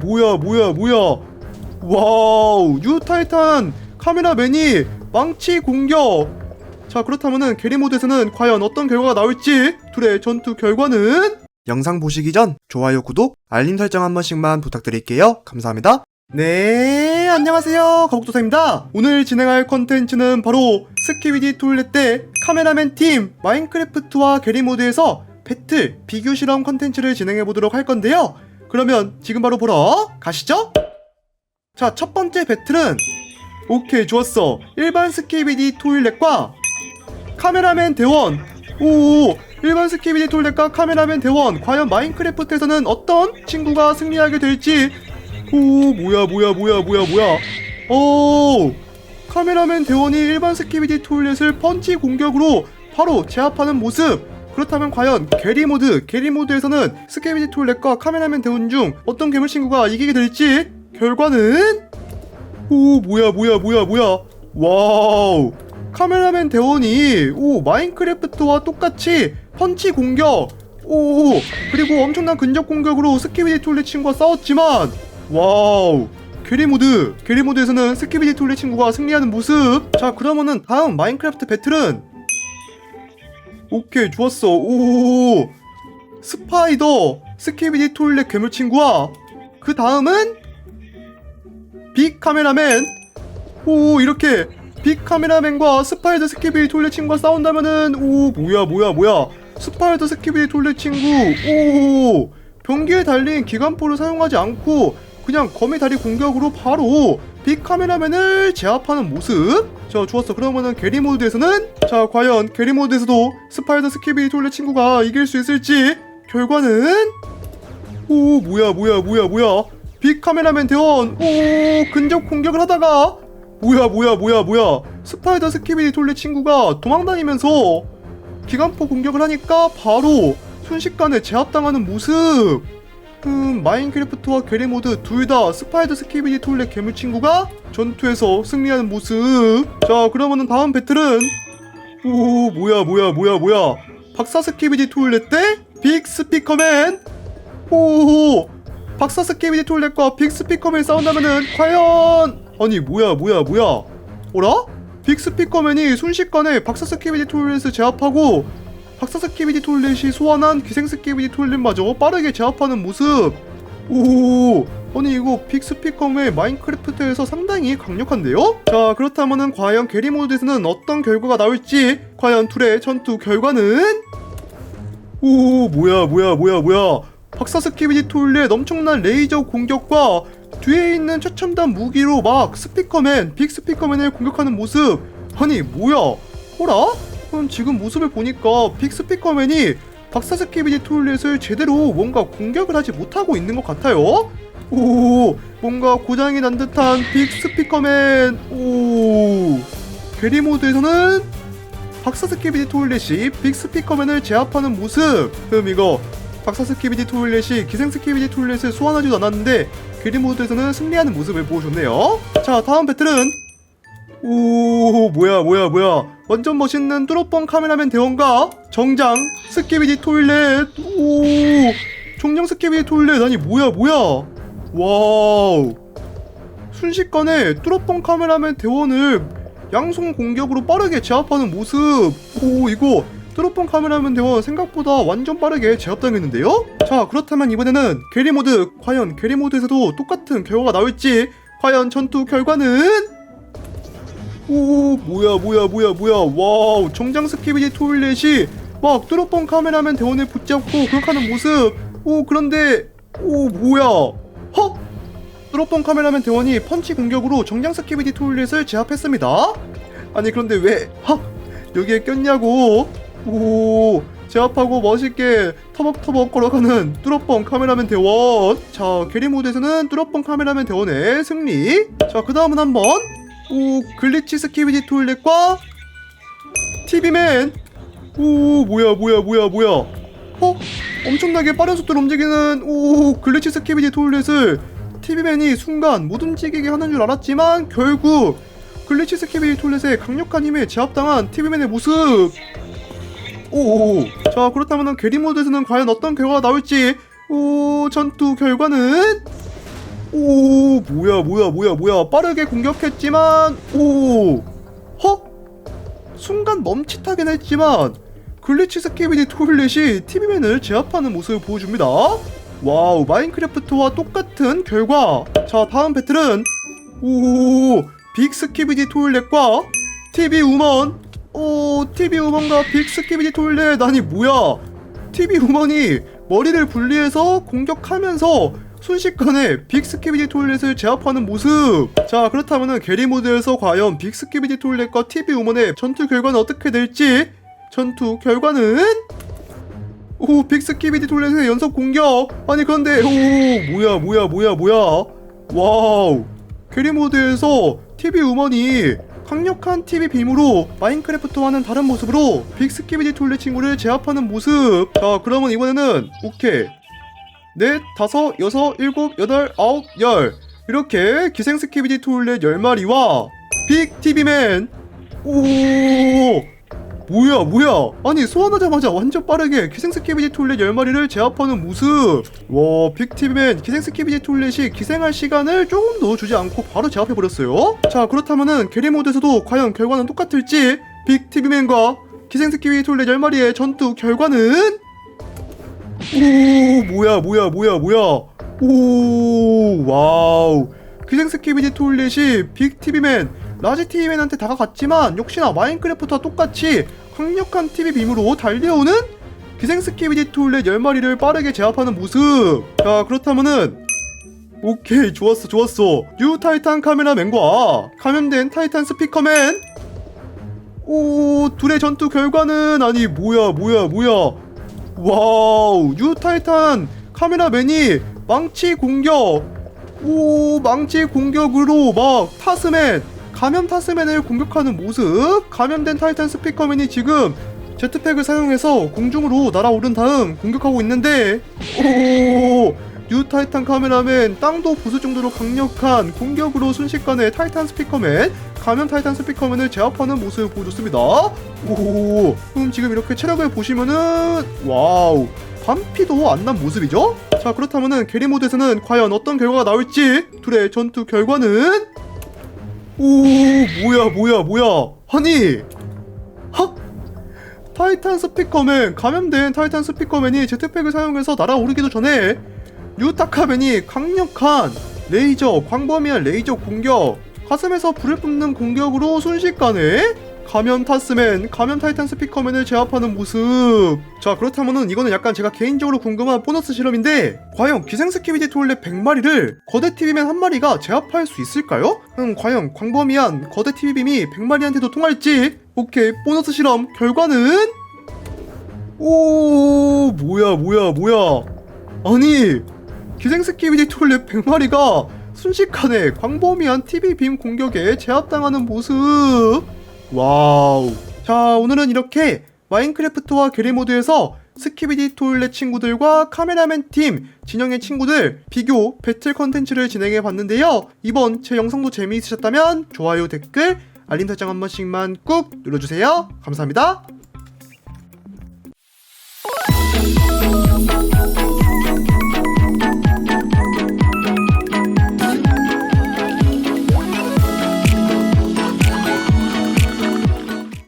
뭐야 뭐야 뭐야? 와우 뉴타이탄 카메라맨이 망치 공격. 자 그렇다면은 게리 모드에서는 과연 어떤 결과가 나올지 둘의 전투 결과는? 영상 보시기 전 좋아요 구독 알림 설정 한 번씩만 부탁드릴게요. 감사합니다. 네 안녕하세요. 거북도사입니다. 오늘 진행할 컨텐츠는 바로 스키비디 툴렛 때 카메라맨 팀 마인크래프트와 게리 모드에서 배틀 비교 실험 컨텐츠를 진행해 보도록 할 건데요 그러면 지금 바로 보러 가시죠. 자 첫 번째 배틀은 오케이 좋았어. 일반 스키비디 토일렛과 카메라맨 대원. 오 일반 스키비디 토일렛과 카메라맨 대원. 과연 마인크래프트에서는 어떤 친구가 승리하게 될지. 오 뭐야 뭐야 뭐야 뭐야 뭐야. 오 카메라맨 대원이 일반 스키비디 토일렛을 펀치 공격으로 바로 제압하는 모습 그렇다면 과연 게리 모드 게리 모드에서는 스키비디 토일렛과 카메라맨 대원 중 어떤 괴물 친구가 이기게 될지 결과는? 오 뭐야 뭐야 뭐야 뭐야. 와우. 카메라맨 대원이 오 마인크래프트와 똑같이 펀치 공격. 오 그리고 엄청난 근접 공격으로 스키비디 톨렛 친구와 싸웠지만 와우. 게리 모드 게리 모드에서는 스키비디 톨렛 친구가 승리하는 모습. 자 그러면은 다음 마인크래프트 배틀은 오케이 좋았어. 오 스파이더 스키비디 톨렛 괴물 친구와 그 다음은 빅 카메라맨. 오 이렇게 빅 카메라맨과 스파이더 스키비디 톨렛 친구가 싸운다면은 오 뭐야 뭐야 뭐야. 스파이더 스키비디 톨렛 친구 오 변기에 달린 기관포를 사용하지 않고 그냥 거미 다리 공격으로 바로 빅 카메라맨을 제압하는 모습 자 좋았어. 그러면은 게리 모드에서는? 자 과연 게리 모드에서도 스파이더 스키비디 톨렛 친구가 이길 수 있을지? 결과는? 오 뭐야 뭐야 뭐야 뭐야? 빅 카메라맨 대원. 오 근접 공격을 하다가. 뭐야 뭐야 뭐야 뭐야? 스파이더 스키비디 톨렛 친구가 도망다니면서 기관포 공격을 하니까 바로 순식간에 제압당하는 모습 음 마인크래프트와 게리 모드 둘 다 스파이더 스키비디 톨렛 괴물 친구가 전투에서 승리하는 모습. 자 그러면은 다음 배틀은? 오 뭐야 뭐야 뭐야 뭐야. 박사 스키비디 톨렛 대빅 스피커맨. 오 박사 스키비디 톨렛과 빅 스피커맨이 싸운다면은 과연? 아니 뭐야 뭐야 뭐야. 어라? 빅 스피커맨이 순식간에 박사 스키비디 톨렛을 제압하고 박사 스키비디 톨렛이 소환한 기생 스키비디 톨렛마저 빠르게 제압하는 모습. 오 아니 이거 빅 스피커맨 마인크래프트에서 상당히 강력한데요? 자 그렇다면은 과연 게리 모드에서는 어떤 결과가 나올지 과연 둘의 전투 결과는? 오 뭐야 뭐야 뭐야 뭐야. 박사 스키비디 톨렛 엄청난 레이저 공격과 뒤에 있는 최첨단 무기로 막 스피커맨 빅 스피커맨을 공격하는 모습. 아니 뭐야? 어라? 그럼 지금 모습을 보니까 빅 스피커맨이 박사 스키비디 톨렛을 제대로 뭔가 공격을 하지 못하고 있는 것 같아요. 오 뭔가 고장이 난 듯한 빅 스피커맨. 오 게리 모드에서는 박사 스키비디 톨렛이 빅 스피커맨을 제압하는 모습. 그럼 이거 박사 스키비디 톨렛이 기생 스키비디 톨렛을 소환하지도 않았는데 게리 모드에서는 승리하는 모습을 보여줬네요. 자 다음 배틀은 오 뭐야 뭐야 뭐야 완전 멋있는 뚜러뻥 카메라맨 대원과 정장 스키비디 톨렛. 오 정장 스키비디 톨렛. 아니 뭐야 뭐야? 와우. 순식간에 뚜러뻥 카메라맨 대원을 양손 공격으로 빠르게 제압하는 모습. 오 이거 뚜러뻥 카메라맨 대원 생각보다 완전 빠르게 제압당했는데요? 자 그렇다면 이번에는 게리 모드. 과연 게리 모드에서도 똑같은 결과가 나올지 과연 전투 결과는 오 뭐야 뭐야 뭐야 뭐야. 와우 정장 스키비디 토일렛이 막 뚜러뻥 카메라맨 대원을 붙잡고 공격하는 모습. 오 그런데 오 뭐야. 헉 뚜러뻥 카메라맨 대원이 펀치 공격으로 정장 스키비디 토일렛을 제압했습니다. 아니 그런데 왜헉 여기에 꼈냐고. 오 제압하고 멋있게 터벅터벅 걸어가는 뚜러뻥 카메라맨 대원. 자 게리 모드에서는 뚜러뻥 카메라맨 대원의 승리. 자 그 다음은 한번 오 글리치 스키비디 토일렛과 TV맨. 오 뭐야 뭐야 뭐야 뭐야. 어? 엄청나게 빠른 속도로 움직이는 오 글리치 스키비디 토일렛을 TV맨이 순간 못 움직이게 하는 줄 알았지만 결국 글리치 스키비디 토일렛의 강력한 힘에 제압당한 TV맨의 모습. 오, 자 그렇다면 게리 모드에서는 과연 어떤 결과가 나올지. 오 전투 결과는 오 뭐야 뭐야 뭐야 뭐야. 빠르게 공격했지만 오. 허? 순간 멈칫하긴 했지만 글리치 스케비디 토일렛이 TV맨을 제압하는 모습을 보여줍니다. 와우 마인크래프트와 똑같은 결과. 자 다음 배틀은 오 빅스키비디 토일렛과 TV 우먼. 오 TV 우먼과 빅스키비디 토일렛. 아니 뭐야. TV 우먼이 머리를 분리해서 공격하면서 순식간에 빅스키비디 토일렛을 제압하는 모습. 자 그렇다면은 게리 모드에서 과연 빅스키비디 토일렛과 TV 우먼의 전투 결과는 어떻게 될지? 전투 결과는? 오 빅스키비디 토일렛의 연속 공격! 아니 그런데 오 뭐야 뭐야 뭐야 뭐야? 와우. 게리 모드에서 TV 우먼이 강력한 TV 빔으로 마인크래프트와는 다른 모습으로 빅스키비디 토일렛 친구를 제압하는 모습. 자 그러면 이번에는 오케이 넷, 다섯, 여섯, 일곱, 여덟, 아홉, 열. 이렇게 기생 스키비디 토일렛 10마리와 빅 TV맨. 오! 뭐야 뭐야? 아니 소환하자마자 완전 빠르게 기생 스키비디 토일렛 10마리를 제압하는 모습. 와빅 TV맨 기생 스키비디 토일렛이 기생할 시간을 조금 더 주지 않고 바로 제압해버렸어요? 자 그렇다면은 게리 모드에서도 과연 결과는 똑같을지 빅 TV맨과 기생 스키비디 토일렛 10마리의 전투 결과는 오 뭐야 뭐야 뭐야 뭐야. 오 와우. 기생 스키비디 토일렛이 빅 TV맨 라지 TV맨한테 다가갔지만 역시나 마인크래프트와 똑같이 강력한 TV 빔으로 달려오는 기생 스키비디 토일렛 10마리를 빠르게 제압하는 모습. 자 그렇다면은 오케이 좋았어 좋았어. 뉴 타이탄 카메라맨과 감염된 타이탄 스피커맨. 오 둘의 전투 결과는 아니 뭐야 뭐야 뭐야 와우 뉴 타이탄 카메라맨이 망치 공격. 오 망치 공격으로 막 타스맨 감염 타스맨을 공격하는 모습. 감염된 타이탄 스피커맨이 지금 제트팩을 사용해서 공중으로 날아오른 다음 공격하고 있는데 오 뉴 타이탄 카메라맨 땅도 부술 정도로 강력한 공격으로 순식간에 타이탄 스피커맨 감염 타이탄 스피커맨을 제압하는 모습을 보여줬습니다. 오 그럼 지금 이렇게 체력을 보시면은 와우 반피도 안 난 모습이죠? 자 그렇다면은 게리 모드에서는 과연 어떤 결과가 나올지 둘의 전투 결과는? 오 뭐야 뭐야 뭐야. 아니 하? 타이탄 스피커맨 감염된 타이탄 스피커맨이 제트팩을 사용해서 날아오르기도 전에 뉴타카맨이 강력한 레이저 광범위한 레이저 공격 가슴에서 불을 뿜는 공격으로 순식간에 감염 타스맨, 감염 타이탄 스피커맨을 제압하는 모습. 자, 그렇다면은 이거는 약간 제가 개인적으로 궁금한 보너스 실험인데, 과연 기생 스키비디 토일렛 100마리를 거대 TV맨 한 마리가 제압할 수 있을까요? 음, 과연 광범위한 거대 TV빔이 100마리한테도 통할지? 오케이, 보너스 실험 결과는? 오, 뭐야, 뭐야, 뭐야. 아니, 기생 스키비디 토일렛 100마리가 순식간에 광범위한 TV 빔 공격에 제압당하는 모습. 와우. 자, 오늘은 이렇게 마인크래프트와 게리 모드에서 스키비디 토일렛 친구들과 카메라맨 팀, 진영의 친구들 비교 배틀 컨텐츠를 진행해 봤는데요. 이번 제 영상도 재미있으셨다면 좋아요, 댓글, 알림 설정 한 번씩만 꾹 눌러주세요. 감사합니다.